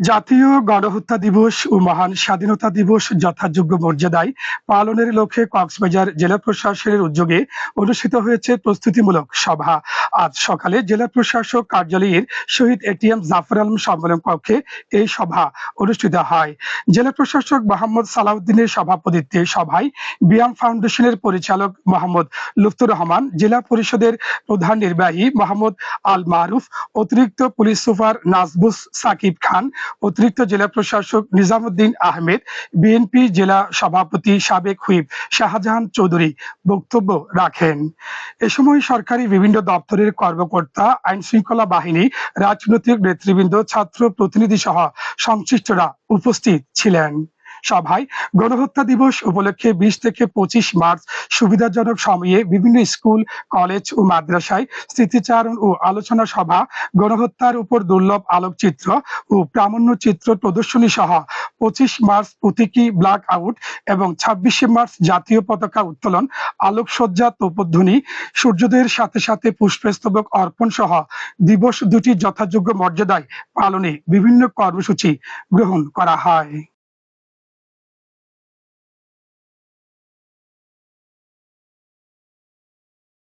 জাতীয় গণহত্যা দিবস ও মহান স্বাধীনতা দিবস যথাযোগ্য মর্যাদায় পালনের লক্ষ্যে কক্সবাজার জেলা প্রশাসনের উদ্যোগে অনুষ্ঠিত হয়েছে প্রস্তুতিমূলক সভা। আজ সকালে জেলা প্রশাসক কার্যালয়ের শহীদ এটিএম জাফর আলম সম্মেলন কক্ষে এই সভা অনুষ্ঠিত হয়। জেলা প্রশাসক মোহাম্মদ সালাউদ্দিনের সভাপতিত্বে সভায় বিয়াম ফাউন্ডেশনের পরিচালক মোহাম্মদ লুফতুর রহমান, জেলা পরিষদের প্রধান নির্বাহী মোহাম্মদ আল মারুফ, অতিরিক্ত পুলিশ সুপার নাজবুস সাকিব খান, অতিরিক্ত জেলা প্রশাসক নিজামুদ্দিন আহমেদ, বিএনপি জেলা সভাপতি সাবেক হুইপ শাহজাহান চৌধুরী বক্তব্য রাখেন। এ সময় সরকারি বিভিন্ন দপ্তরের কর্মকর্তা আইন শৃঙ্খলা বাহিনী, রাজনৈতিক নেতৃবৃন্দ, ছাত্র প্রতিনিধি সহ সংশ্লিষ্টরা উপস্থিত ছিলেন। সভায় গণহত্যা দিবস উপলক্ষে বিশ থেকে পঁচিশ মার্চ সুবিধাজনক সময়ে বিভিন্ন স্কুল, কলেজ ও মাদ্রাসায় স্মৃতিচারণ ও আলোচনা সভা, গণহত্যার উপর দুর্লভ আলোকচিত্র ও প্রামাণ্য চিত্র প্রদর্শনী সহ পঁচিশ মার্চ প্রতীকী ব্ল্যাক আউট এবং ছাব্বিশে মার্চ জাতীয় পতাকা উত্তোলন, আলোকসজ্জা, তোপধ্বনি সূর্যদের সাথে সাথে পুষ্পস্তবক অর্পণ সহ দিবস দুটি যথাযোগ্য মর্যাদায় পালনে বিভিন্ন কর্মসূচি গ্রহণ করা হয়।